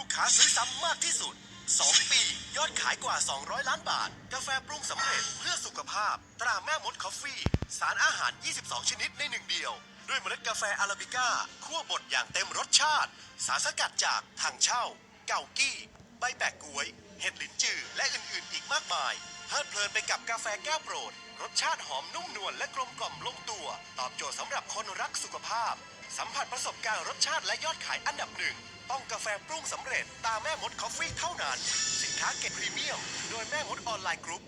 ูกค้าซื้อซ้ำมากที่สุด 2 ปี ยอดขายกว่า 200 ล้านบาท กาแฟปรุงสำเร็จเพื่อสุขภาพ ตราแม่มดคอฟฟี่ สารอาหาร 22 ชนิดในหนึ่งเดียว ด้วยเมล็ดกาแฟอาราบิก้าคั่วบดอย่างเต็มรสชาติ สารสกัดจากทางเช่า เกากี้ ใบแปะกล้วย เห็ดหลินจือ และอื่นๆ อีกมากมายเพลิดเพลินไปกับกาแฟแก้วโปรด รสชาติหอมนุ่มนวลและกลมกล่อมลงตัว ตอบโจทย์สำหรับคนรักสุขภาพ สัมผัสประสบการณ์รสชาติและยอดขายอันดับหนึ่ง ต้องกาแฟปรุงสำเร็จตามแม่มดคอฟฟี่เท่านั้น สินค้าเกรดพรีเมียม โดยแม่มดออนไลน์กรุ๊ป